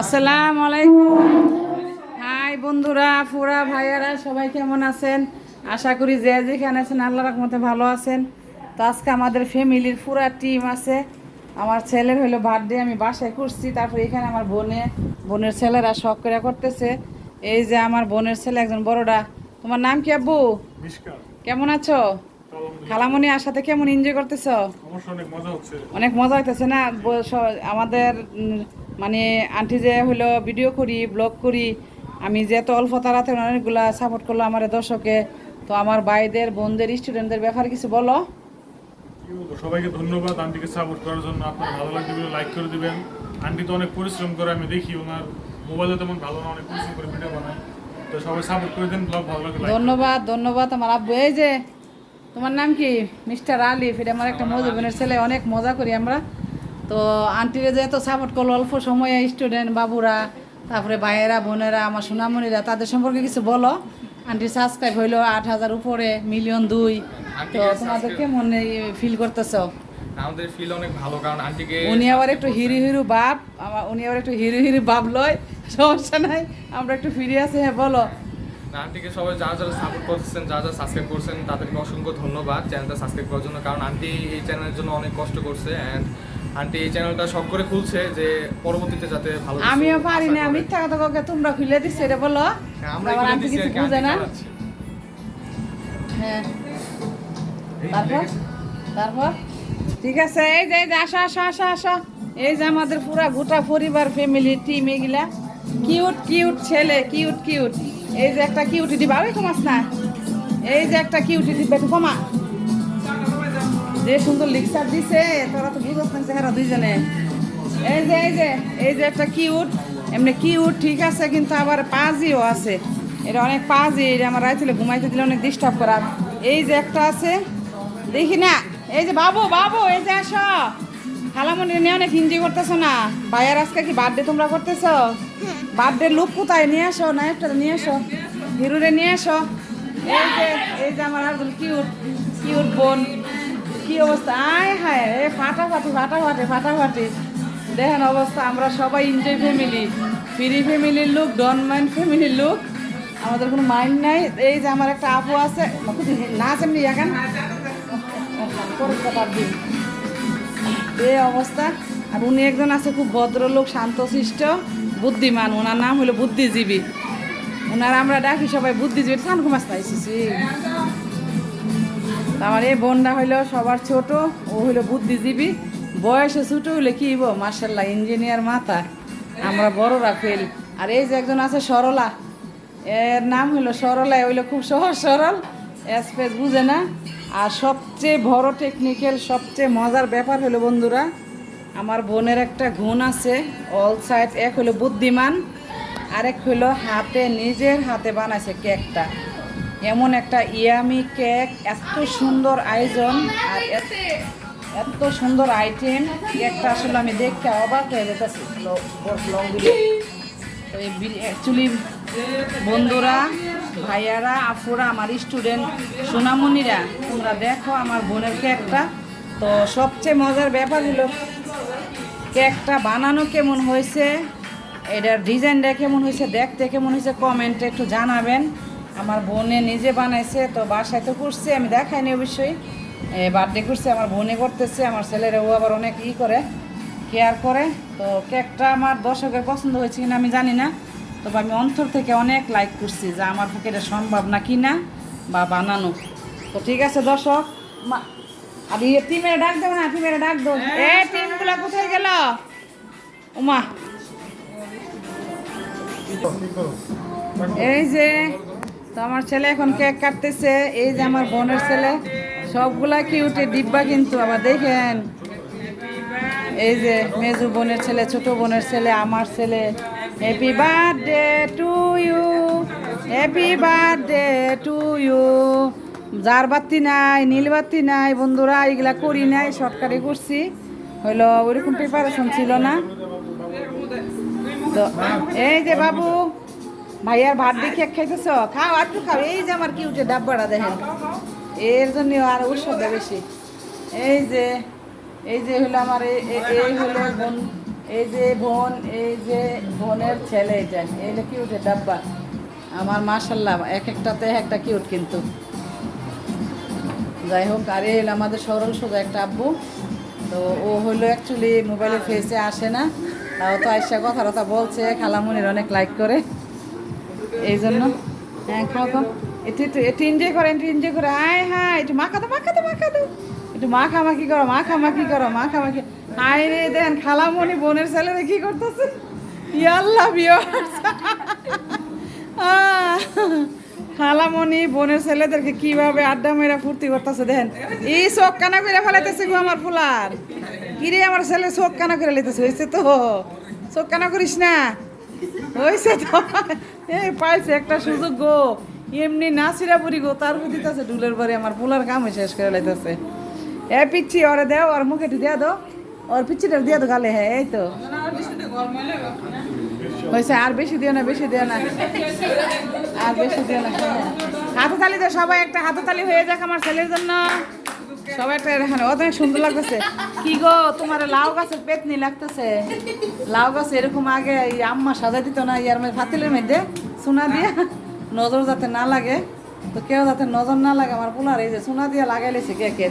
আসসালামু আলাইকুম। হাই বন্ধুরা ফুরা ভাইয়ারা সবাই কেমন আছেন? আশা করি যে যেখানে আছেন আল্লাহ রকমতে ভালো আছেন। তো আজকে আমাদের ফ্যামিলির পুরা টিম আছে। আমার ছেলের হলো বার্থডে আমি বাসায় করছি। তারপরে এখানে আমার বোনে বোনের ছেলেরা শখ করে করতেছে। এই যে আমার বোনের ছেলে একজন বড়টা তোমার নাম কি আব্বু? কেমন আছো? খালামণি আসাতে কেমন এনজয় করতেছ? অনেক মজা হচ্ছে। অনেক মজা হইতেছে না? আমাদের মানে আন্টি যে হলো ভিডিও করি ব্লগ করি আমি যে এত অল্প তারাতে অনেকগুলা সাপোর্ট করল আমার দর্শকে তো আমার ভাইদের বোনদের স্টুডেন্টদের ব্যাপারে কিছু বলো। সবাইকে ধন্যবাদ আন্টিকে সাপোর্ট করার জন্য আপনার ভালো লাগবে লাইক করে দিবেন। আন্টি তো অনেক পরিশ্রম করে আমি দেখি ওনার মোবাইলে তেমন ভালো না অনেক পরিশ্রম করে ভিডিও বানায়। তো সবাই সাপোর্ট করে দেন ব্লগ ভালো লাগে ধন্যবাদ ধন্যবাদ আমার আব্বু। এই যে তোমার নাম কি? মিস্টার আলিফ এটা আমার একটা মজা বোনের ছেলে অনেক মজা করি আমরা। তো আন্টিরা যে এত সাপোর্ট করল অল্প সময়ে স্টুডেন্ট বাবুরা তারপরে ভাইয়েরা বোনেরা আমার সোনামণিরা তাদের সম্পর্কে কিছু বলো। আন্টি সাবস্ক্রাইব হইল আট হাজার উপরে মিলিয়ন দুই। তো তোমাদের কেমন ফিল করতেছো? আমাদের ফিল অনেক ভালো কারণ আন্টিকে উনি আবার একটু হিরো হিরো বাপ আমার উনি আবার একটু হিরো হিরো বাপ লয় সমস্যা নাই আমরা একটু ফিরে আছি হ্যাঁ বলো। আন্টিকে সবাই যারা যারা সাপোর্ট করছেন যারা যারা সাবস্ক্রাইব করছেন তাদেরকে অসংখ্য ধন্যবাদ চ্যানেলটা সাবস্ক্রাইব করার জন্য কারণ আন্টি এই চ্যানেলের জন্য অনেক কষ্ট করছে অ্যান্ড আন্টি এই চ্যানেলটা সব করে খুলছে যে পরবর্তীতে যাতে ভালো আমিও পারি না। মিথ্যা কথা কাউকে তোমরা খুলে দিচ্ছ এটা বলো। হ্যাঁ, আমরা আন্টি কিছু বুঝে না। হ্যাঁ। তারপর? তারপর? ঠিক আছে এই যে এই যে আসো আসো আসো আসো। এই যে আমাদের পুরা গোটা পরিবার ফ্যামিলি টিম এগুলা। কিউট কিউট ছেলে কিউট কিউট এই যে একটা কিউটি দিবা ওই কমাস না। এই যে একটা কিউটি দিবা একটু কমা যে সুন্দর লিকসার দিছে, তোরা তো বুঝছ না চেহারা দুইজনে। এই যে এই যে এই যে একটা কিউট, এমনি কিউট, ঠিক আছে, কিন্তু আবার পাজিও আছে। এটা অনেক পাজি এটা আমার রাইছিলে ঘুমাইতে দিলে অনেক ডিস্টার্ব করার এই যে একটা আছে, দেখি না, এই যে বাবু বাবু, এই যে আসো। খালামণি নিয়ে অনেক এনজয় করতেছো না। ভাইয়ার আজকে কি বার্থডে তোমরা করতেছো? বার্থডে লুক কোথায়? নিয়ে আসো না একটা নিয়ে আসো। হিরুরে নিয়ে আসো। এই যে এই যে আমার আব্দুল কিউট কিউট বোন। কি অবস্থা? আয় হায় এ ফাটাফাটি ফাটাফাটি ফাটাফাটি। দেখেন অবস্থা, আমরা সবাই এনজয় ফ্যামিলি। ফ্রি ফ্যামিলির লুক, ডন মাইন্ড ফ্যামিলির লুক। আমাদের কোনো মাইন্ড নাই। এই যে আমার একটা আপু আছে নাচ এমনি এখন? এই অবস্থা। আর উনি একজন আছে খুব ভদ্রলোক, শান্তশিষ্ট, বুদ্ধিমান। ওনার নাম হলো বুদ্ধিজীবী। ওনার আমরা ডাকি সবাই বুদ্ধিজীবী সান কুমাস পাইছি আমার এই বোনটা হইল সবার ছোট, ও হইল বুদ্ধিজীবী। বয়সে ছোট হইলে কি মার্শাল্লাহ ইঞ্জিনিয়ার মাথা। আমরা বড়রা ফেল আর এই যে একজন আছে সরলা, এর নাম হইল সরলা হইল খুব সহজ সরল স্পেস বুঝে না। আর সবচেয়ে বড় টেকনিক্যাল সবচেয়ে মজার ব্যাপার হলো বন্ধুরা, আমার বোনের একটা গুণ আছে অল সাইড এক হলো বুদ্ধিমান, আরেক হলো হাতে, নিজের হাতে বানাইছে কেকটা এমন একটা ইয়ামি কেক, এত সুন্দর আয়োজন, আর এত- সুন্দর আইটেম। কেকটা আসলে আমি দেখতে অবাক হয়ে যেতেছি। অ্যাকচুয়ালি বন্ধুরা, ভাইয়ারা আফুরা আমার স্টুডেন্ট সোনামণিরা, তোমরা দেখো আমার বোনের কেকটা। তো সবচেয়ে মজার ব্যাপার হলো, কেকটা বানানো কেমন হয়েছে, এটার ডিজাইনটা কেমন হয়েছে, দেখতে কেমন হয়েছে কমেন্টে একটু জানাবেন। আমার বোনে নিজে বানাইছে তো বাসায় তো করছে আমি দেখাইনি অবশ্যই। বার্থডে করছে আমার বোনে করতেছে আমার ছেলেরা ও আবার অনেক ই করে কেয়ার করে। তো কেকটা আমার দর্শকের পছন্দ হয়েছে কিনা আমি জানি না তবে আমি অন্তর থেকে অনেক লাইক করছি যে আমার পক্ষে এটা সম্ভব না কিনা বা বানানো। তো ঠিক আছে দর্শক মা- আর ইয়ে টিমের ডাক দেবো না টিমের ডাক দেবো। এ টিমগুলো কোথায় গেল? উমা। এই যে তো আমার ছেলে এখন কেক কাটতেছে, এই যে আমার বোনের ছেলে, সবগুলা কি উঠে ডিব্বা কিন্তু, আবার দেখেন, এই যে মেজু বোনের ছেলে, ছোট বোনের ছেলে, আমার ছেলে। Happy birthday to you happy birthday to you যার বাতি নাই, নীল বাতি নাই, বন্ধুরা এগুলা করি নাই শর্টকাটে করছি। হইল ওইরকম প্রিপারেশন ছিল না। তো, এই যে বাবু ভাইয়ার ভাত কেক খাইতেছ? খাও আর একটু খাও। এই যে আমার কি উঠে ডাব্বাটা দেখেন। এর জন্য আর উৎসবটা বেশি। এই যে এই যে হলো আমার এই হলো বোন, এই যে বোন, এই যে বোনের ছেলে এটা। এই যে কিউটে ডাব্বা। আমার মাশাল্লাহ, এক একটাতে একটা কিউট কিন্তু। যাই হোক, আর এই হলো আমাদের সরল সোজা একটা আব্বু। তো ও হলো অ্যাকচুয়ালি মোবাইলে ফেসে আসে না। তাও তো আইসা কথা কথা বলছে, খালামুনির অনেক লাইক করে। এই জন্য হ্যাঁ খাও খাও। একটু একটু একটু এনজয় করে, একটু এনজয় করে। আয় হ্যাঁ একটু মাখা তো মাখা তো মাখা তো একটু মাখামাখি করো মাখামাখি করো মাখামাখি আয় রে, দেন, খালামণি বোনের ছেলেরা কি করতেছে? ইয়াল্লা বিয়ার্স খালামণি বোনের ছেলেদেরকে কীভাবে আড্ডা মেরা ফুর্তি করতেছে দেখেন এই চোখ কানা করে ফেলাইতেছে গো আমার ফুলার। কিরে, আমার ছেলে চোখ কানা করে লাইতেছে হয়েছে তো? চোখ কানা করিস না? হয়েছে তো। এই পাইছে একটা সুযোগ গো। এমনি গো, তার আমার ফুলার কাম শেষ করে লাইতেছে। এ, পিচ্ছি, ওরে দেও আর মুখে দিয়া ওর পিচ্ছিটা দিয়া গালে হ্যাঁ এই তো। হয়েছে আর বেশি দিও না, বেশি দিও না। আর বেশি দিও না। হাততালি তো সবাই, একটা হাততালি হয়ে যাক আমার ছেলের জন্য। সবাই একটা এখানে অনেক সুন্দর লাগতেছে। কি গো, তোমার লাউ গাছের পেতনি লাগতেছে। লাউ গাছ এরকম আগে আম্মা সাজা দিত না, ইয়ার মধ্যে ফাতিলের মধ্যে সোনা দিয়ে নজর যাতে না লাগে। তো কেউ যাতে নজর না লাগে, আমার পোলার এই যে সোনা দিয়ে লাগাইলেছে কে কে।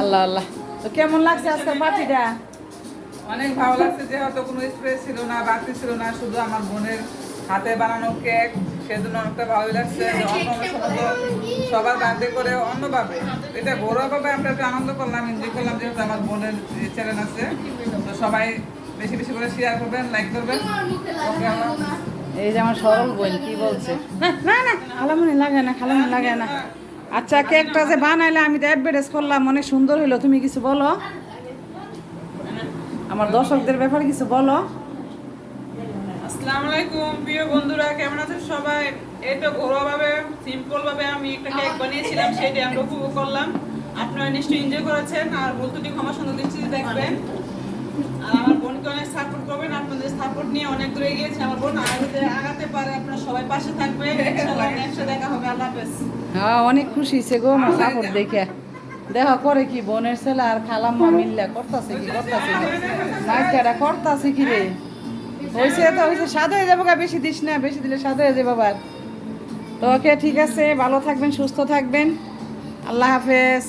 আল্লাহ আল্লাহ। তো কেমন লাগছে আজকের পার্টিটা অনেক ভালো লাগছে যে হয়তো কোনো স্প্রে ছিল না, বাতি ছিল না, শুধু আমার বোনের হাতে বানানো কেক সেজন্য অনেকটা ভালোই লাগছে। যে অন্য অন্য সময় তো সবার বার্থডে করে অন্যভাবে। এটা ঘরোয়াভাবে আমরা একটু আনন্দ করলাম এনজয় করলাম যেহেতু আমার বোনের চ্যানেল আছে। তো সবাই বেশি বেশি করে শেয়ার করবেন লাইক করবেন। এই যে আমার সরল বোন কি বলছে? না না না খালামনি লাগে না খালামনি লাগে না। আচ্ছা কেকটা যে বানাইলে আমি তো অ্যাডভার্টাইজ করলাম অনেক সুন্দর হলো তুমি কিছু বলো? আমার দর্শকদের ব্যাপারে কিছু বলো? আসসালামু আলাইকুম। প্রিয় বন্ধুরা কেমন আছেন সবাই? এই তো ঘরোয়াভাবে সিম্পল ভাবে আমি একটা কেক বানিয়েছিলাম সেটাই আমরা উপভোগ করলাম। আপনারা নিশ্চয়ই এনজয় করেছেন আর ভুলতুটি ক্ষমা সুন্দর দৃষ্টিতে দেখবেন। আর আমার বোনকে অনেক সাপোর্ট করবেন আপনাদের সাপোর্ট নিয়ে অনেক দূরে গিয়েছে আমার বোন। আগাতে আগাতে পারে আপনারা সবাই পাশে থাকবেন ইনশাআল্লাহ নেক্সট দেখা হবে আল্লাহ হাফেজ। হ্যাঁ অনেক খুশি হয়েছে গো আমার সাপোর্ট দেখে। দেখা করে কি বোনের ছেলে আর খালাম্মা মিল্লা করতাছে কি করতাছে কি? নাইকাটা করতাছে কি রে? হয়েছে তো হয়েছে স্বাদ হয়ে যাব গা, বেশি দিস না বেশি দিলে স্বাদ হয়ে যাবে আবার। তো ওকে ঠিক আছে ভালো থাকবেন সুস্থ থাকবেন। আল্লাহ হাফেজ।